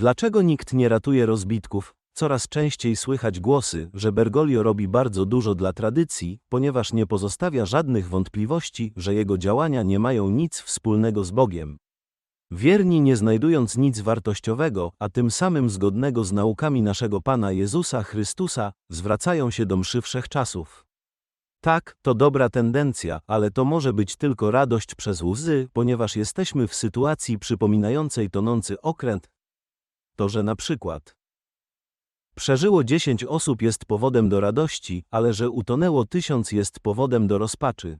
Dlaczego nikt nie ratuje rozbitków? Coraz częściej słychać głosy, że Bergoglio robi bardzo dużo dla tradycji, ponieważ nie pozostawia żadnych wątpliwości, że jego działania nie mają nic wspólnego z Bogiem. Wierni nie znajdując nic wartościowego, a tym samym zgodnego z naukami naszego Pana Jezusa Chrystusa, zwracają się do mszy wszechczasów. Tak, to dobra tendencja, ale to może być tylko radość przez łzy, ponieważ jesteśmy w sytuacji przypominającej tonący okręt. To, że na przykład przeżyło dziesięć osób jest powodem do radości, ale że utonęło tysiąc jest powodem do rozpaczy.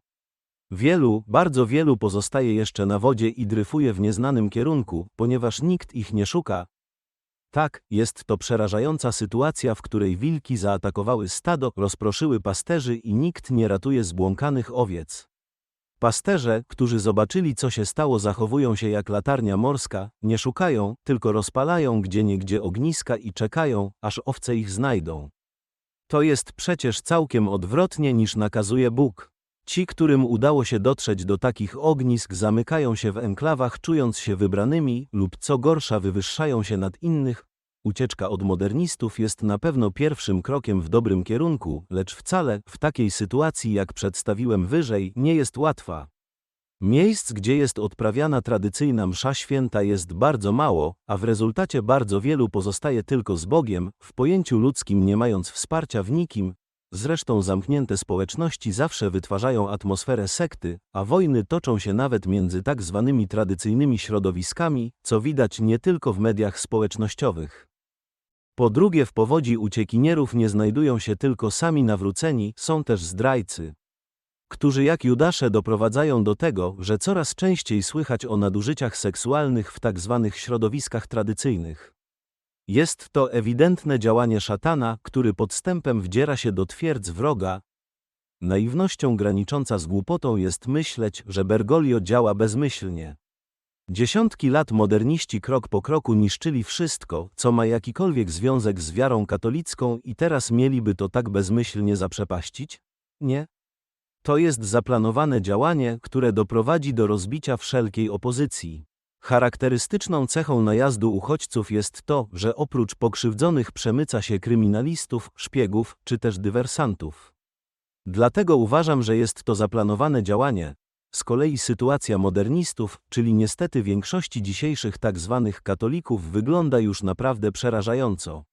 Wielu, bardzo wielu pozostaje jeszcze na wodzie i dryfuje w nieznanym kierunku, ponieważ nikt ich nie szuka. Tak, jest to przerażająca sytuacja, w której wilki zaatakowały stado, rozproszyły pasterzy i nikt nie ratuje zbłąkanych owiec. Pasterze, którzy zobaczyli co się stało zachowują się jak latarnia morska, nie szukają, tylko rozpalają gdzieniegdzie ogniska i czekają, aż owce ich znajdą. To jest przecież całkiem odwrotnie niż nakazuje Bóg. Ci, którym udało się dotrzeć do takich ognisk, zamykają się w enklawach, czując się wybranymi, lub co gorsza, wywyższają się nad innych. Ucieczka od modernistów jest na pewno pierwszym krokiem w dobrym kierunku, lecz wcale, w takiej sytuacji, jak przedstawiłem wyżej, nie jest łatwa. Miejsc, gdzie jest odprawiana tradycyjna msza święta jest bardzo mało, a w rezultacie bardzo wielu pozostaje tylko z Bogiem, w pojęciu ludzkim nie mając wsparcia w nikim, Zresztą zamknięte społeczności zawsze wytwarzają atmosferę sekty, a wojny toczą się nawet między tak zwanymi tradycyjnymi środowiskami, co widać nie tylko w mediach społecznościowych. Po drugie w powodzi uciekinierów nie znajdują się tylko sami nawróceni, są też zdrajcy, którzy jak Judasze doprowadzają do tego, że coraz częściej słychać o nadużyciach seksualnych w tak zwanych środowiskach tradycyjnych. Jest to ewidentne działanie szatana, który podstępem wdziera się do twierdz wroga. Naiwnością granicząca z głupotą jest myśleć, że Bergoglio działa bezmyślnie. Dziesiątki lat moderniści krok po kroku niszczyli wszystko, co ma jakikolwiek związek z wiarą katolicką i teraz mieliby to tak bezmyślnie zaprzepaścić? Nie. To jest zaplanowane działanie, które doprowadzi do rozbicia wszelkiej opozycji. Charakterystyczną cechą najazdu uchodźców jest to, że oprócz pokrzywdzonych przemyca się kryminalistów, szpiegów czy też dywersantów. Dlatego uważam, że jest to zaplanowane działanie. Z kolei sytuacja modernistów, czyli niestety większości dzisiejszych tak zwanych katolików wygląda już naprawdę przerażająco.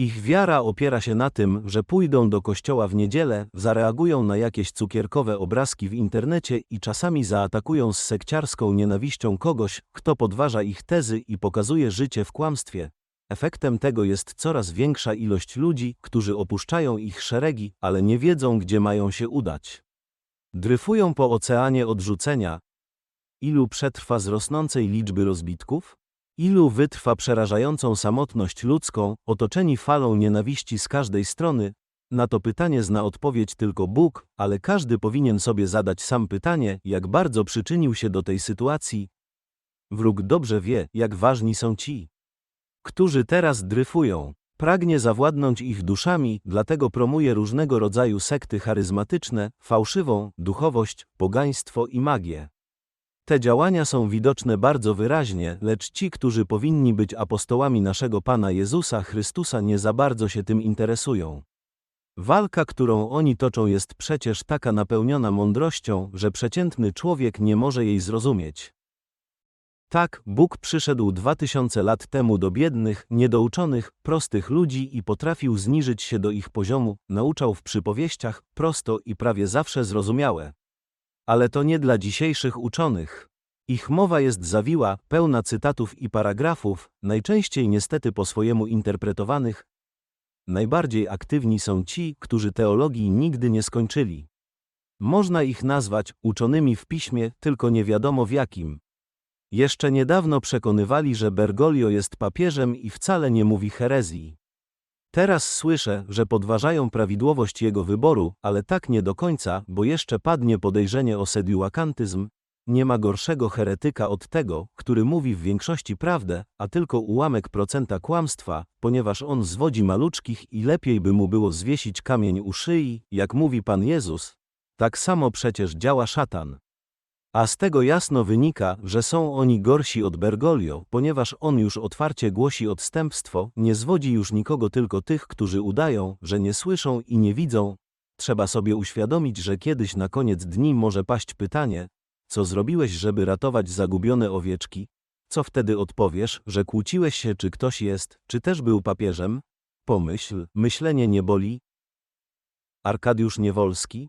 Ich wiara opiera się na tym, że pójdą do kościoła w niedzielę, zareagują na jakieś cukierkowe obrazki w internecie i czasami zaatakują z sekciarską nienawiścią kogoś, kto podważa ich tezy i pokazuje życie w kłamstwie. Efektem tego jest coraz większa ilość ludzi, którzy opuszczają ich szeregi, ale nie wiedzą, gdzie mają się udać. Dryfują po oceanie odrzucenia. Ilu przetrwa z rosnącej liczby rozbitków? Ilu wytrwa przerażającą samotność ludzką, otoczeni falą nienawiści z każdej strony? Na to pytanie zna odpowiedź tylko Bóg, ale każdy powinien sobie zadać sam pytanie, jak bardzo przyczynił się do tej sytuacji. Wróg dobrze wie, jak ważni są ci, którzy teraz dryfują. Pragnie zawładnąć ich duszami, dlatego promuje różnego rodzaju sekty charyzmatyczne, fałszywą, duchowość, pogaństwo i magię. Te działania są widoczne bardzo wyraźnie, lecz ci, którzy powinni być apostołami naszego Pana Jezusa Chrystusa nie za bardzo się tym interesują. Walka, którą oni toczą jest przecież taka napełniona mądrością, że przeciętny człowiek nie może jej zrozumieć. Tak, Bóg przyszedł dwa tysiące lat temu do biednych, niedouczonych, prostych ludzi i potrafił zniżyć się do ich poziomu, nauczał w przypowieściach, prosto i prawie zawsze zrozumiałe. Ale to nie dla dzisiejszych uczonych. Ich mowa jest zawiła, pełna cytatów i paragrafów, najczęściej niestety po swojemu interpretowanych. Najbardziej aktywni są ci, którzy teologii nigdy nie skończyli. Można ich nazwać uczonymi w piśmie, tylko nie wiadomo w jakim. Jeszcze niedawno przekonywali, że Bergoglio jest papieżem i wcale nie mówi herezji. Teraz słyszę, że podważają prawidłowość jego wyboru, ale tak nie do końca, bo jeszcze padnie podejrzenie o sediuakantyzm. Nie ma gorszego heretyka od tego, który mówi w większości prawdę, a tylko ułamek procenta kłamstwa, ponieważ on zwodzi maluczkich i lepiej by mu było zwiesić kamień u szyi, jak mówi Pan Jezus. Tak samo przecież działa szatan. A z tego jasno wynika, że są oni gorsi od Bergoglio, ponieważ on już otwarcie głosi odstępstwo, nie zwodzi już nikogo tylko tych, którzy udają, że nie słyszą i nie widzą. Trzeba sobie uświadomić, że kiedyś na koniec dni może paść pytanie, co zrobiłeś, żeby ratować zagubione owieczki? Co wtedy odpowiesz, że kłóciłeś się, czy ktoś jest, czy też był papieżem? Pomyśl, myślenie nie boli. Arkadiusz Niewolski,